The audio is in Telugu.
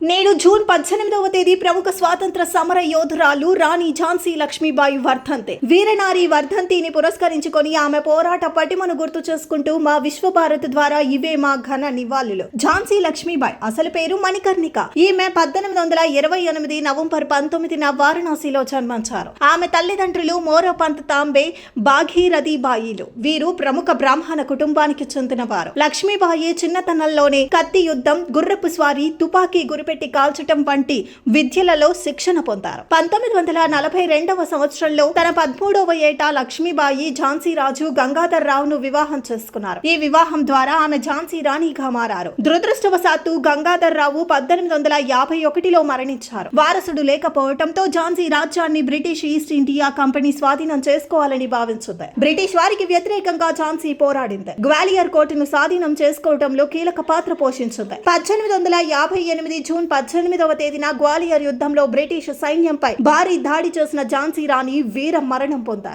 నేడు జూన్ పద్దెనిమిదవ తేదీ ప్రముఖ స్వాతంత్ర సమర యోధురాలు రాణి ఝాన్సీ లక్ష్మీబాయి వర్ధంతి. వీరనారి వర్ధంతిని పురస్కరించుకొని ఆమె పోరాట పటిమను గుర్తు చేసుకుంటూ మా విశ్వభారత్ ద్వారా ఇవే మా ఘన నివాళులు. ఝాన్సీ లక్ష్మీబాయి అసలు పేరు మణికర్ణిక. ఈమె పద్దెనిమిది వందల ఇరవై ఎనిమిది నవంబర్ పంతొమ్మిదిన వారణాసిలో జన్మించారు. ఆమె తల్లిదండ్రులు మోరపంత్ తాంబే భాగీరథి బాయిలు వీరు ప్రముఖ బ్రాహ్మణ కుటుంబానికి చెందినవారు. లక్ష్మీబాయి చిన్నతనంలోనే కత్తి యుద్ధం గుర్రపు స్వారీ తుపాకీ పెట్టి కాల్చటం వంటి విద్యలలో శిక్షణ పొందారు. పంతొమ్మిది వందల నలభై రెండవ సంవత్సరంలో తన పదమూడవ ఏట లక్ష్మీబాయి ఝాన్సీ రాజు గంగాధర్ రావును వివాహం చేసుకున్నారు. ఈ వివాహం ద్వారా ఆమె ఝాన్సీ రాణిగా మారారు. దురదృష్టవశాత్తు గంగాధర్ రావు పద్దెనిమిది వందల యాభై ఒకటిలో మరణించారు. వారసుడు లేకపోవడంతో ఝాన్సీ రాజ్యాన్ని బ్రిటిష్ ఈస్ట్ ఇండియా కంపెనీ స్వాధీనం చేసుకోవాలని భావించింది. బ్రిటిష్ వారికి వ్యతిరేకంగా ఝాన్సీ పోరాడింది. గ్వాలియర్ కోటను స్వాధీనం చేసుకోవడంలో కీలక పాత్ర పోషించింది. పద్దెనిమిది వందల యాభై ఎనిమిది జూన్ పద్దెనిమిదవ తేదీన గ్వాలియర్ యుద్ధంలో బ్రిటిష్ సైన్యంపై భారీ దాడి చేసిన ఝాన్సీ రాణి వీర మరణం పొందారు.